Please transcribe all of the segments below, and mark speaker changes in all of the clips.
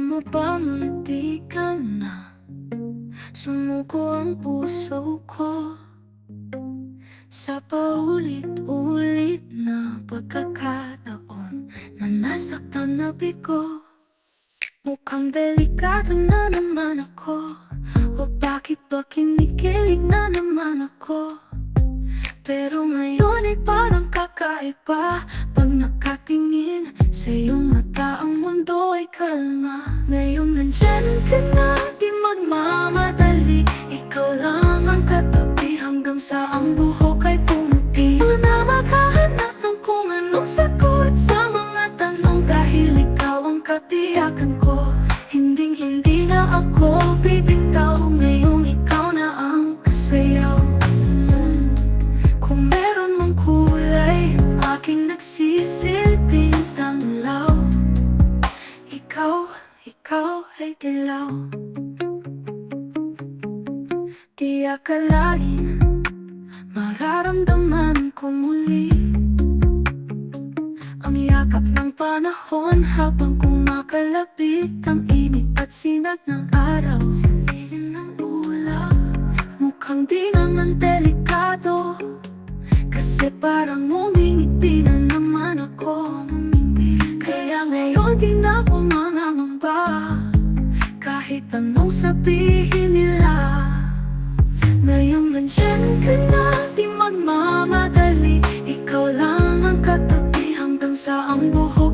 Speaker 1: Alam mo ba munti ka na Sumuko ang puso ko. Sa paulit-ulit na pagkakataon Na nasaktan na bigo Mukhang delikado na naman ako. O bakit ba kinikilig na naman ako? Pero ngayon ay parang kakaiba nakatingin sa iyong mata Ang mundo ay kalma. Ngayon nandyan ka na Di magmamadali. Ikaw lang ang katabi Hanggang sa ang buhok ay pumuti. Wala na makahanap ng kung anong sagot Sa mga tanong. Dahil ikaw ang katiyakan ko Hinding hindi na ako bibitaw. Ngayong ikaw na ang kasayaw. Kung meron mang kulay Aking nagsisilbing ay dilaw Di akalain Mararamdaman ko muli Ang yakap ng panahon Habang kumakalapit Ang init at sinag ng araw. Sinilin ng ulap Mukhang di naman delikado Kasi parang anong sabihin nila Ngayong nandyan ka na Di magmamadali. Ikaw lang ang katabi Hanggang sa ang buhok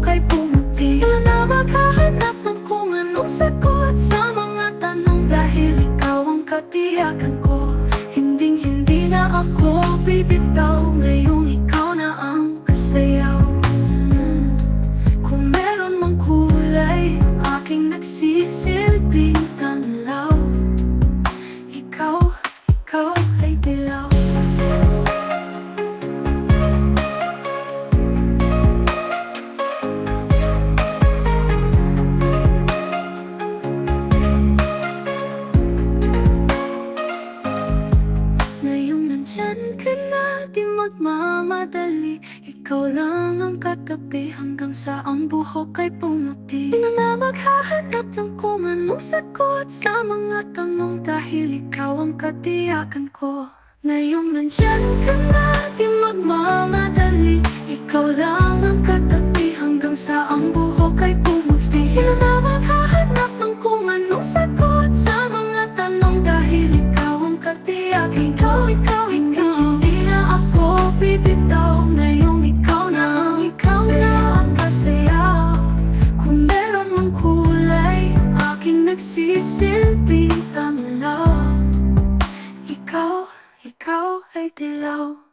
Speaker 1: di magmamadali Ikaw lang ang katabi hanggang sa ang buhok ay pumuti. Di na maghahanap ng kung anong sagot Sa mga tanong dahil ikaw ang katiyakan ko. Ngayong nandyan ka na, di magmamadali. Ikaw lang ang katabi below.